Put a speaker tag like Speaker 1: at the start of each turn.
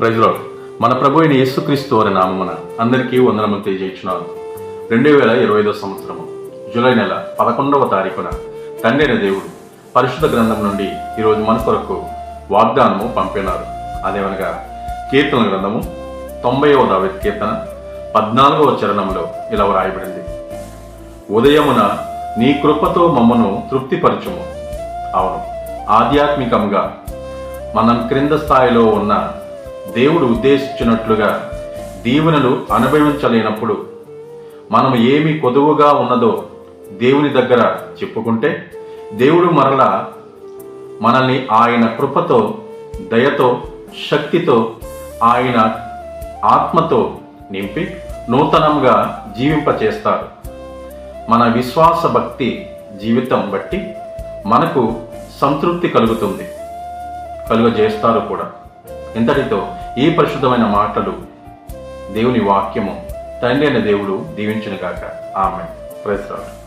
Speaker 1: ప్రజలో మన ప్రభు అయిన యేసుక్రీస్తు అనే నామమున అందరికీ వందనములు తెలియజేస్తున్నాను రెండు వేల ఇరవై ఐదో సంవత్సరము జూలై నెల పదకొండవ తారీఖున తండ్రి దేవుడు పరిశుద్ధ గ్రంథం నుండి ఈరోజు మన కొరకు వాగ్దానము పంపినారు. అదేమనగా కీర్తన గ్రంథము తొంభైవ దావి కీర్తన పద్నాలుగవ చరణంలో ఇలా వ్రాయబడింది. ఉదయమున నీ కృపతో మమ్మను తృప్తిపరచుము. అవును ఆధ్యాత్మికంగా మనం క్రింద స్థాయిలో ఉన్న దేవుడు ఉద్దేశించినట్లుగా దీవెనలు అనుభవించలేనప్పుడు మనం ఏమి కొదువుగా ఉన్నదో దేవుని దగ్గర చెప్పుకుంటే దేవుడు మరలా మనల్ని ఆయన కృపతో దయతో శక్తితో ఆయన ఆత్మతో నింపి నూతనంగా జీవింపచేస్తారు. మన విశ్వాస భక్తి జీవితం బట్టి మనకు సంతృప్తి కలుగుతుంది. కలుగజేస్తారు కూడా. ఇంతటితో ఈ పరిశుద్ధమైన మాటలు దేవుని వాక్యము తండ్రి అయిన దేవుడు దీవించిన గాక ఆమె రాడు